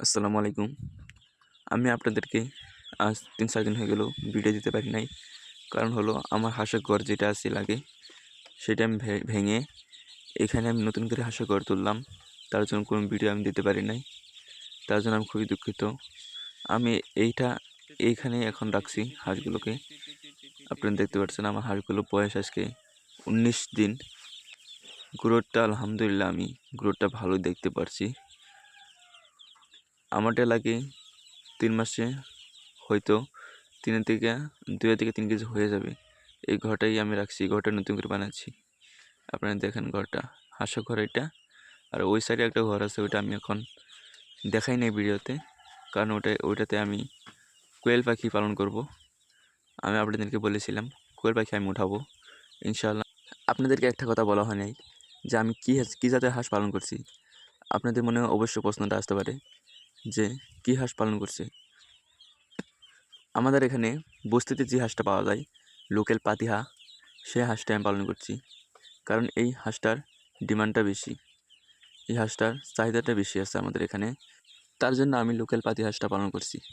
আসসালামু আলাইকুম। আমি আপনাদেরকে আজ তিন চার দিন হয়ে গেল ভিডিও দিতে পারি নাই। কারণ হলো আমার হাঁসের ঘর যেটা আছে লাগে, সেটা আমি ভেঙে এখানে আমি নতুন করে হাঁসের ঘর তুললাম। তার জন্য কোনো ভিডিও আমি দিতে পারি নাই। তার জন্য আমি খুবই দুঃখিত। আমি এইটা এইখানে এখন রাখছি হাঁসগুলোকে। আপনারা দেখতে পাচ্ছেন আমার হাঁসগুলো বয়স আজকে উনিশ দিন। গ্রোথটা আলহামদুলিল্লাহ আমি গ্রোথটা ভালো দেখতে পারছি। আমারটা লাগে তিন মাসে, হয়তো তিনের থেকে দুই থেকে তিন কেজি হয়ে যাবে। এই ঘরটাই আমি রাখছি ঘরটা নতুন করে বানাচ্ছি। আপনারা দেখেন ঘরটা, হাঁসা ঘর এটা। আর ওই সাইডে একটা ঘর আছে, ওইটা আমি এখন দেখাই নাই ভিডিওতে, কারণ ওটা, ওইটাতে আমি কোয়েল পাখি পালন করব। আমি আপনাদেরকে বলেছিলাম, কোয়েল পাখি আমি উঠাবো ইনশাল্লাহ আপনাদেরকে একটা কথা বলা হয় নাই, যে আমি কী কী জাতের হাঁস পালন করছি? আপনাদের মনে অবশ্যই প্রশ্নটা আসতে পারে। যে কী হাঁস পালন করছে। আমাদের এখানে বস্তিতে যে হাঁসটা পাওয়া যায়, লোকাল পাতিহা সেই হাঁসটা আমি পালন করছি। কারণ এই হাঁসটার ডিমান্ডটা বেশি। এই হাঁসটার চাহিদাটা বেশি আছে আমাদের এখানে। তার জন্য আমি লোকেল পাতি হাঁসটা পালন করছি।